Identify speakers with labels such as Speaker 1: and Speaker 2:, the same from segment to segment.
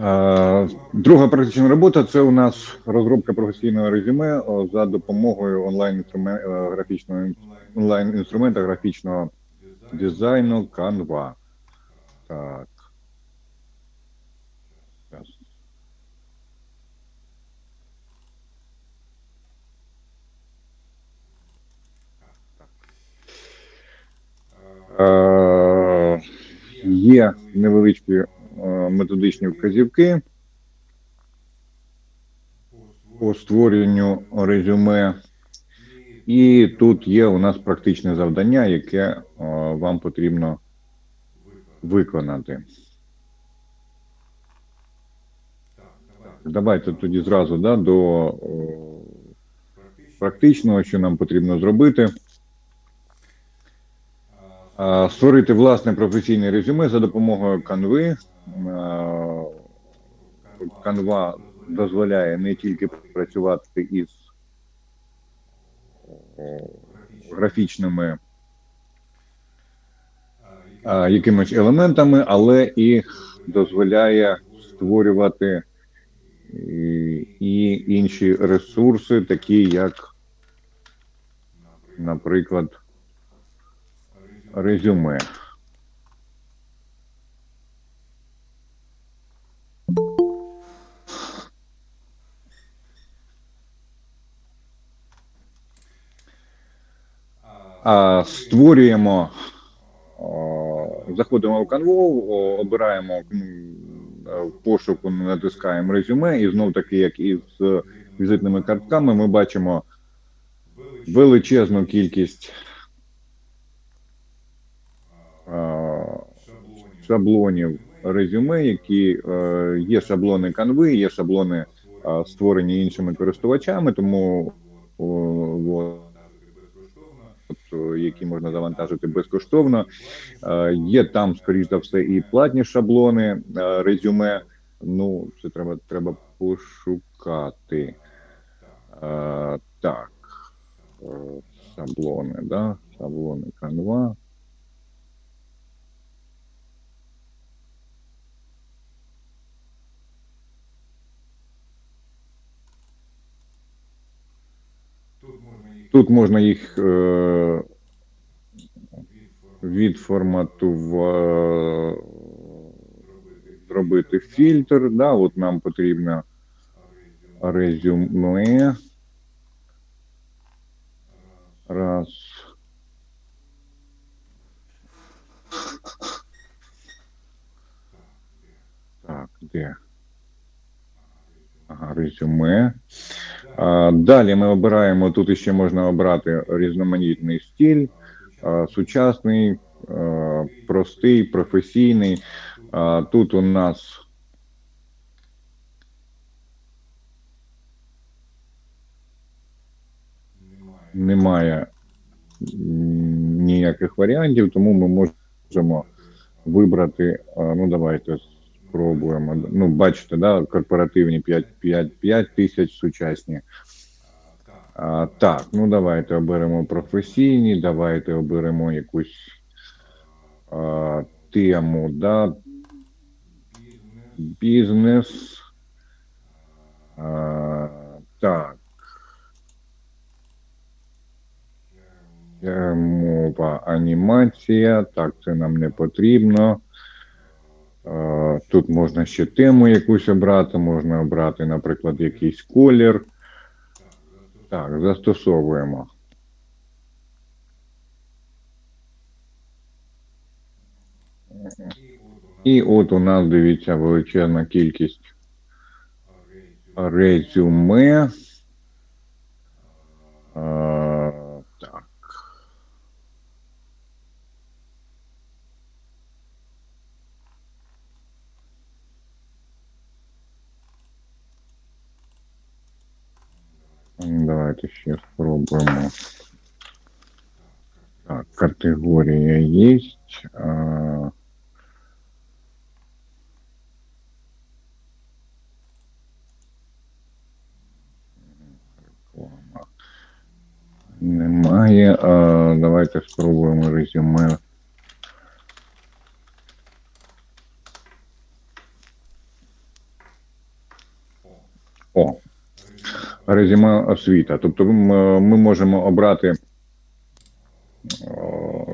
Speaker 1: Е, Друга практична робота це у нас розробка професійного резюме за допомогою онлайн е, графічного онлайн інструмента графічного дизайну Canva. Так. Е, Є невеличкі методичні вказівки по створенню резюме. І тут є у нас практичне завдання, яке е, вам потрібно виконати. Давайте тоді зразу да, до практичного, що нам потрібно зробити. Створити власне професійне резюме за допомогою Canva. А, Canva дозволяє не тільки працювати із графічними а, якимись елементами, але і дозволяє створювати і інші ресурси, такі як, наприклад, резюме. Створюємо, заходимо в канву, обираємо е, пошуку, натискаємо резюме, і знов таки, як і з візитними картками, ми бачимо величезну кількість шаблонів резюме, які е, є шаблони канви, є шаблони створені іншими користувачами, тому які можна завантажити безкоштовно. Е, Є там, скоріш за все, і платні шаблони е, резюме. Ну, це треба, треба пошукати. Е, Так. Е, Шаблони, да? Шаблони Canva. Тут можна їх е, відформатувати, зробити фільтр. Да, от нам потрібно резюме. Раз. Так, де? Ага, резюме. Далі ми обираємо, тут ще можна обрати різноманітний стиль, сучасний, простий, професійний. Тут у нас немає ніяких варіантів, тому ми можемо вибрати. Ну, давайте спробуємо. Ну, бачите, да, корпоративні 5, 5, 5 тисяч сучасні. А, так, ну давайте оберемо професійні, давайте оберемо якусь а, тему, да, бізнес. А, так. Е, Мова анімація. Так, це нам не потрібно. Тут можна ще тему якусь обрати, можна обрати, наприклад, якийсь колір. Так, застосовуємо. І от у нас дивіться величезна кількість резюме. Давайте ще спробуємо. Так, категорія є. А... Реклама. Немає. А, давайте спробуємо резюме. О, резюме освіта. Тобто ми, ми можемо обрати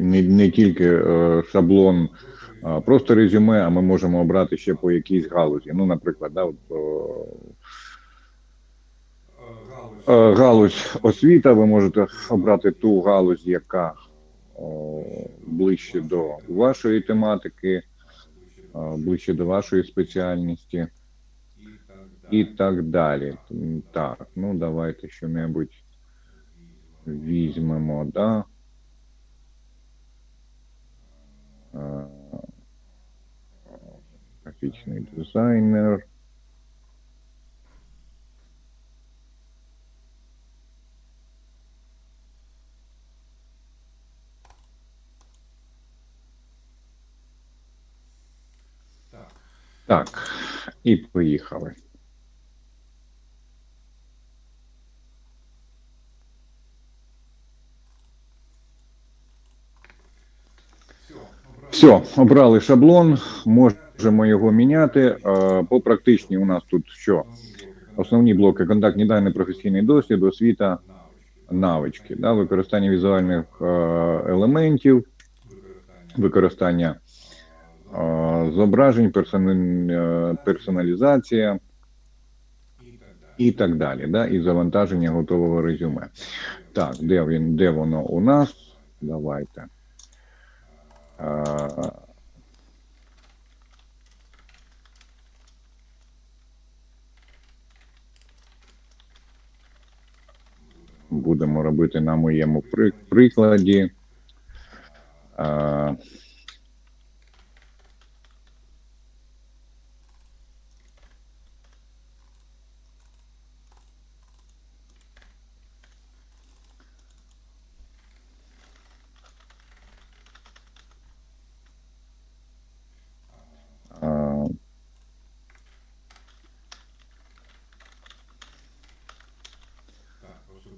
Speaker 1: не, не тільки е, шаблон, просто резюме, а ми можемо обрати ще по якійсь галузі. Ну, наприклад, да, от, о, е, галузь освіта, ви можете обрати ту галузь, яка о, ближче до вашої тематики, о, ближче до вашої спеціальності і так далі. М, Так, ну давайте що-небудь візьмемо, да. Е, Графічний дизайнер. Так, і поїхали. Все, обрали шаблон, можемо його міняти. По практичній у нас тут що? Основні блоки: контактні дані, професійний досвід, освіта, навички, да, використання візуальних елементів, використання зображень, е, персоналізація і так далі. Да, і завантаження готового резюме. Так, де він, де воно у нас? Давайте. Будемо робити на моєму прикладі.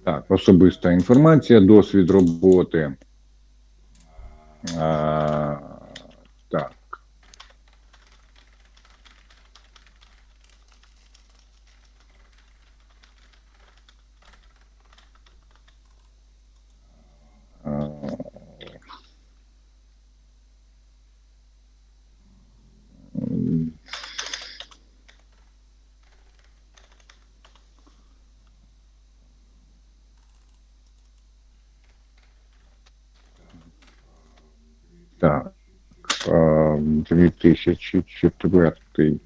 Speaker 1: Так, особиста інформація, досвід роботи. 2004,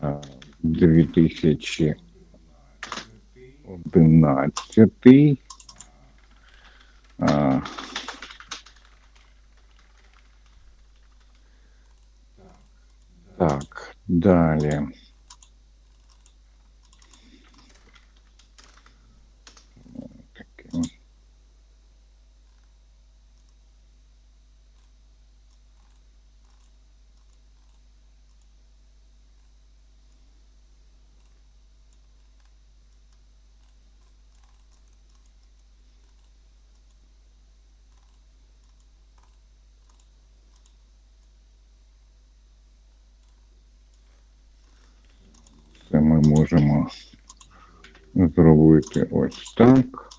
Speaker 1: а, 2011, а, так, далі. Ми можемо зробити ось так.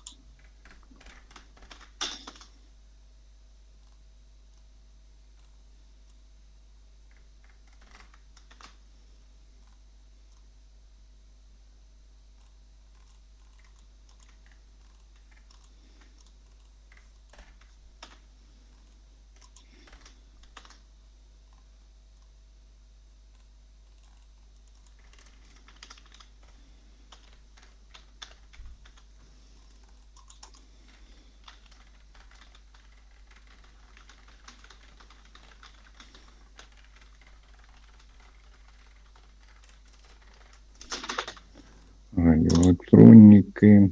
Speaker 1: Радіоелектроніки.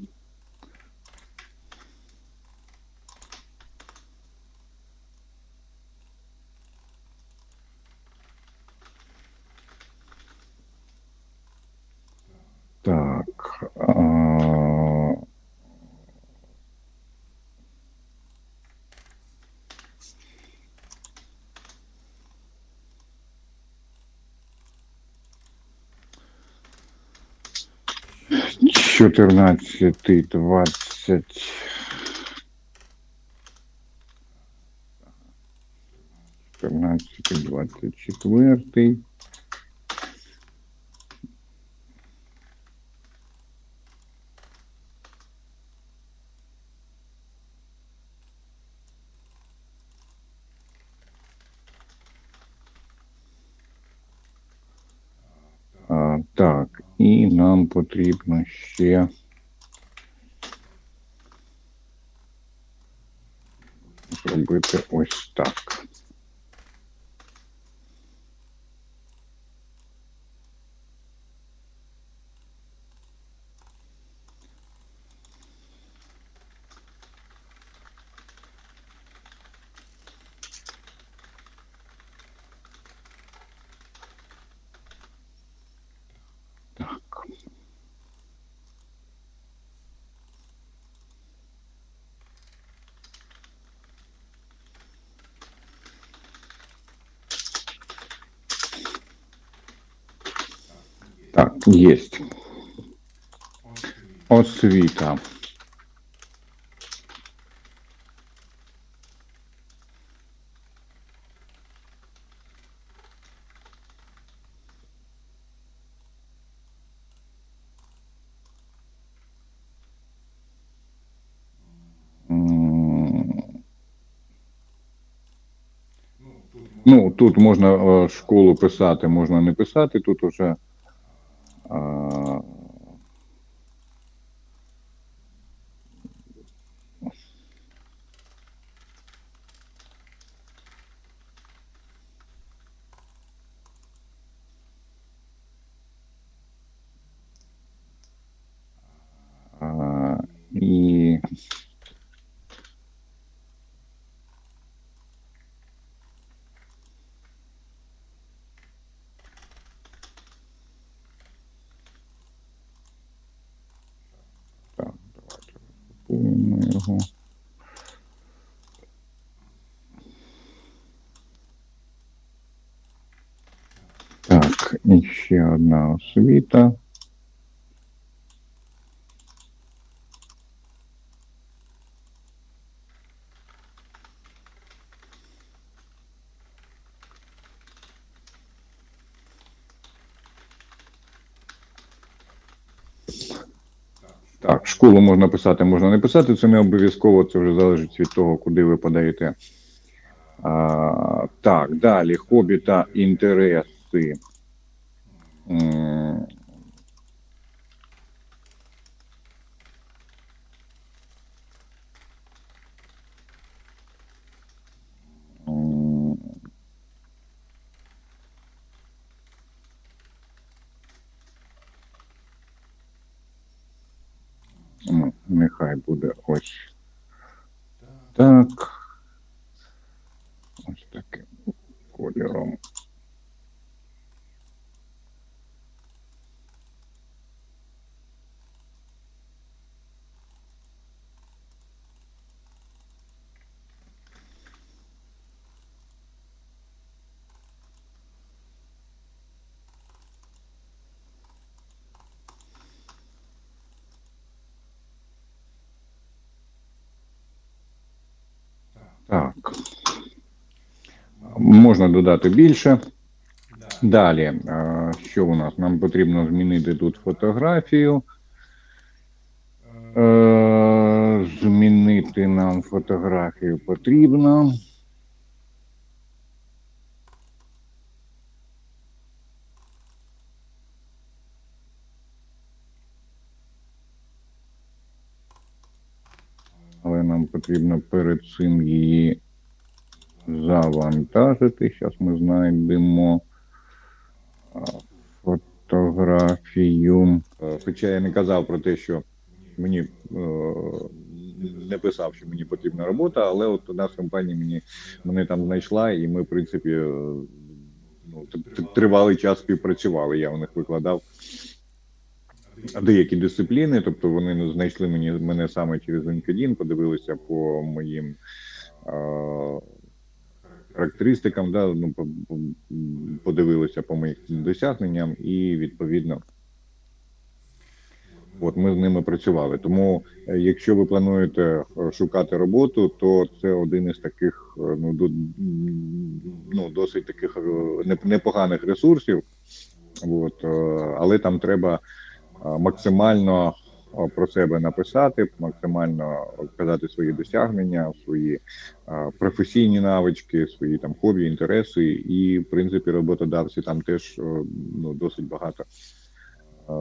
Speaker 1: 14, 20. Чотирнадцятий, двадцять четвертий. А, так, і нам потрібно ще. Зробити ось так. Есть. Освіта. Ну, тут можна е, школу писати, можна не писати, тут уже. А, а, І Так, давайте купуємо його. І ще одна освіта. Так, школу можна писати, можна не писати. Це не обов'язково, це вже залежить від того, куди ви подаєте. А, так, далі хобі та інтереси. Нехай буде ось так. Ось таким кольором. Так. Можна додати більше. Далі, е, що у нас? Нам потрібно змінити тут фотографію. Е, Змінити нам фотографію потрібно. Але нам потрібно перед цим її завантажити. Зараз ми знайдемо фотографію. Е, Хоча я не казав про те, що мені е, не писав, що мені потрібна робота, але от у нас компанія мені мене там знайшла, і ми, в принципі, е, ну, тривалий час співпрацювали. Я у них викладав деякі дисципліни, тобто вони знайшли мені мене саме через LinkedIn, подивилися по моїм. е, характеристикам, да, ну, по- по- подивилися по моїм досягненням, і відповідно От ми з ними працювали. Тому, е, якщо ви плануєте е, шукати роботу, то це один із таких е, ну до ну досить таких непоганих ресурсів. От, але там треба максимально про себе написати, максимально казати свої досягнення, свої е, професійні навички, свої там хобі, інтереси, і в принципі роботодавці там теж е, ну досить багато е,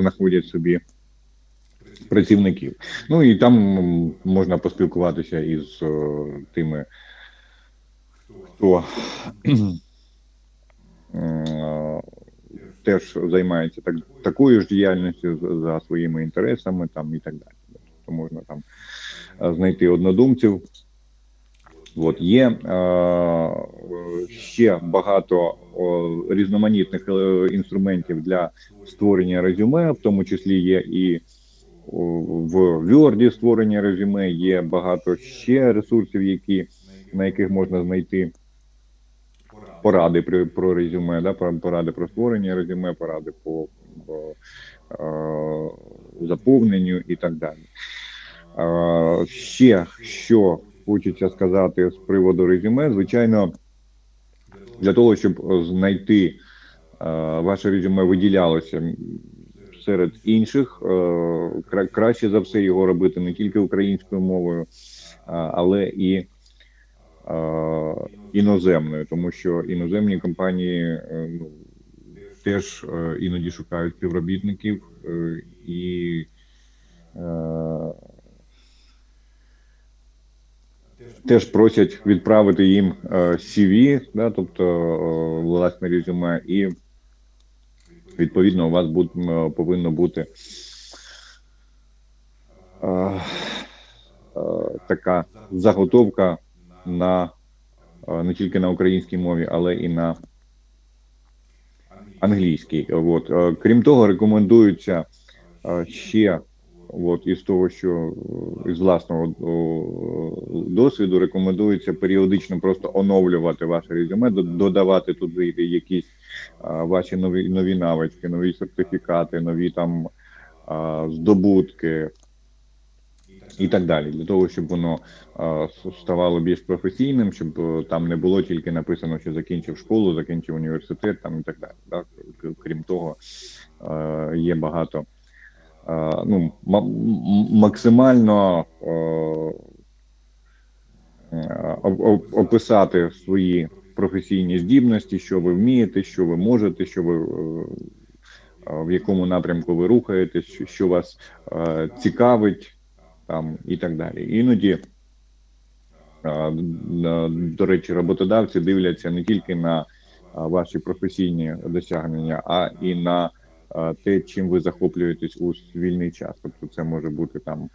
Speaker 1: знаходять собі працівників. Ну і там можна поспілкуватися із е, тими, хто е, теж займається так, такою ж діяльністю за своїми інтересами там і так далі. Тобто можна там е, знайти однодумців. От є е, ще багато о, різноманітних е, інструментів для створення резюме, в тому числі є і в Word створення резюме, є багато ще ресурсів, які, на яких можна знайти поради при, про резюме, да, поради про створення резюме, поради по, по е, заповненню і так далі. Е, ще що хочеться сказати з приводу резюме, звичайно, для того, щоб знайти е, ваше резюме виділялося серед інших, е, краще за все його робити не тільки українською мовою, але і іноземною, тому що іноземні компанії е, ну, теж е, іноді шукають співробітників е, і теж просять відправити їм CV, да, тобто власне резюме, і відповідно у вас буд, повинно бути е, е, така заготовка на е, не тільки на українській мові, але і на англійській. От. Е, Крім того, рекомендується е, ще от, із того, що із власного досвіду рекомендується періодично просто оновлювати ваше резюме, до- додавати туди якісь ваші нові нові навички, нові сертифікати, нові там здобутки і так далі, для того, щоб воно ставало більш професійним, щоб е, там не було тільки написано, що закінчив школу, закінчив університет, там і так далі. Так? Крім того, є багато ну, максимально оп- оп- описати свої професійні здібності, що ви вмієте, що ви можете, що ви е, в якому напрямку ви рухаєтесь, що вас е, цікавить, там і так далі. Іноді, до речі, роботодавці дивляться не тільки на ваші професійні досягнення, а і на те, чим ви захоплюєтесь у вільний час. Тобто, це може бути там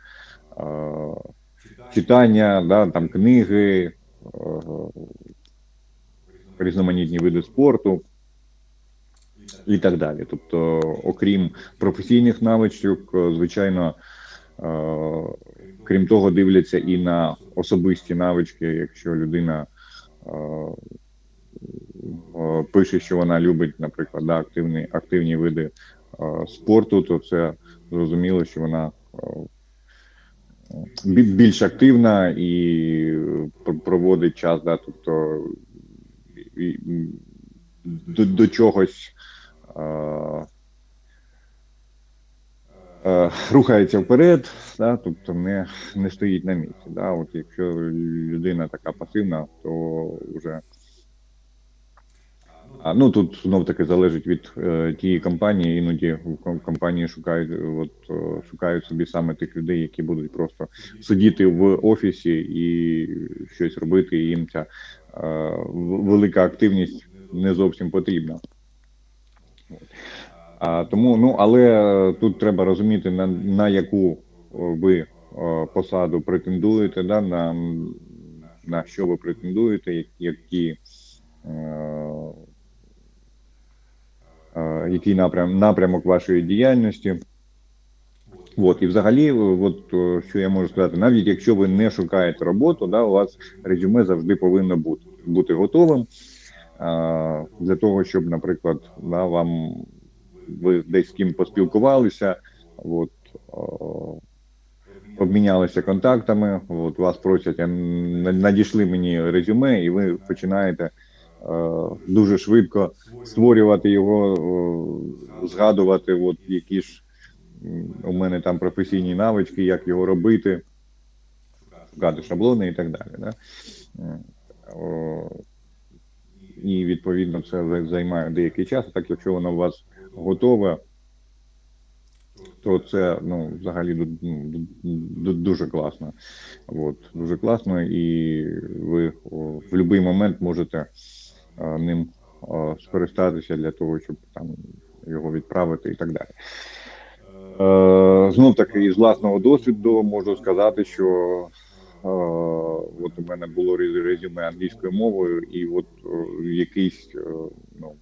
Speaker 1: читання, да, там книги, різноманітні види спорту. І так далі. Тобто, окрім професійних навичок, звичайно, крім того, дивляться і на особисті навички, якщо людина е, е, пише, що вона любить, наприклад, да, активні, активні види е, спорту, то це зрозуміло, що вона е, більш активна і проводить час, да, тобто до, до чогось е, рухається вперед, да, тобто не, не стоїть на місці. Да. От якщо людина така пасивна, то вже а, ну тут знов таки залежить від е, тієї компанії. Іноді в компанії шукають, от, е, шукають собі саме тих людей, які будуть просто сидіти в офісі і щось робити. І їм ця е, велика активність не зовсім потрібна. А, тому, ну але тут треба розуміти, на, на яку ви о, посаду претендуєте, да, на, на що ви претендуєте, які. Е, е, який напрям, напрямок вашої діяльності. От, і взагалі, от е, що я можу сказати, навіть якщо ви не шукаєте роботу, да, у вас резюме завжди повинно бути, бути готовим а, для того, щоб, наприклад, да, вам ви десь з ким поспілкувалися, от, обмінялися контактами, от, вас просять, а, надійшли мені резюме, і ви починаєте е, дуже швидко створювати його, згадувати, от, які ж у мене там професійні навички, як його робити, шукати шаблони і так далі. Да? Е, І відповідно це займає деякий час. Так, якщо воно у вас готове, то це ну, взагалі ну, ду- ду- дуже класно. От, дуже класно, і ви в будь-який момент можете ним скористатися для того, щоб там його відправити і так далі. Е, знов таки, із власного досвіду можу сказати, що е, от у мене було резюме англійською мовою, і от е, якийсь е, ну,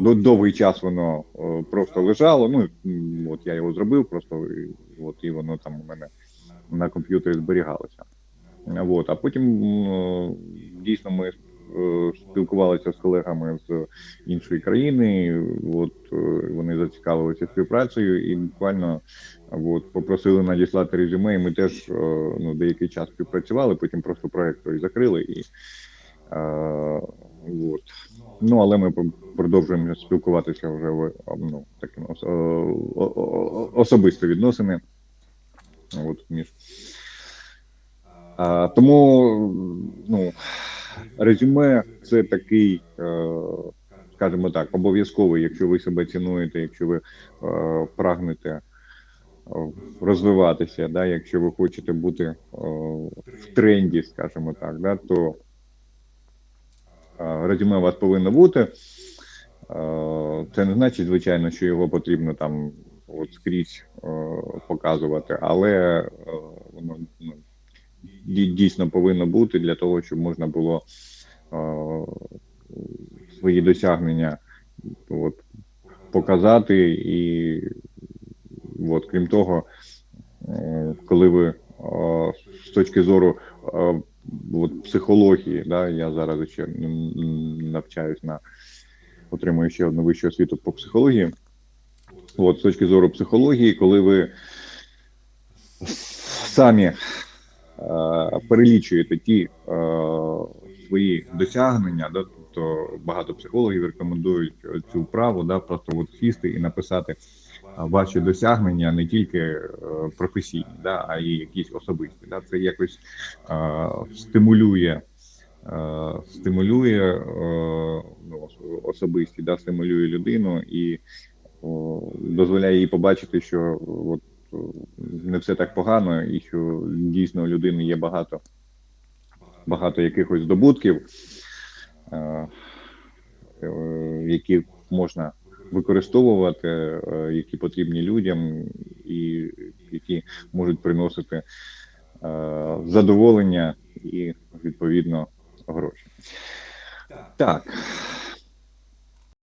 Speaker 1: довгий час воно е, просто лежало. Ну от я його зробив, просто от і воно там у мене на комп'ютері зберігалося. От, а потім м, дійсно ми е, спілкувалися з колегами з іншої країни. От е, вони зацікавилися співпрацею і буквально от, попросили надіслати резюме. І ми теж е, ну, деякий час співпрацювали, потім просто проект закрили і. Е, от. Ну, але ми продовжуємо спілкуватися вже в ну, таким ос- о- о- о- особисто відносини. От, між. А, тому ну, резюме це такий, е, скажімо так, обов'язковий, якщо ви себе цінуєте, якщо ви е, прагнете е, розвиватися, да, якщо ви хочете бути в тренді, скажімо так, да, то резюме у вас повинно бути. Це не значить, звичайно, що його потрібно там от скрізь показувати, але воно ну, дійсно повинно бути для того, щоб можна було свої досягнення от, показати. І от, крім того, коли ви з точки зору от, психології, да, я зараз ще навчаюсь на отримую ще одну вищу освіту по психології. От, з точки зору психології, коли ви самі е, перелічуєте ті е, свої досягнення, да, тобто багато психологів рекомендують цю вправу, да, просто от сісти і написати ваші досягнення не тільки е, професійні, да, а й якісь особисті. Да. Це якось е, стимулює. е, Стимулює е, ну, особисті, да, стимулює людину і о, дозволяє їй побачити, що от не все так погано, і що дійсно у людини є багато, багато якихось здобутків, е, е, які можна використовувати, е, які потрібні людям, і які можуть приносити е, задоволення і відповідно гроші. Так,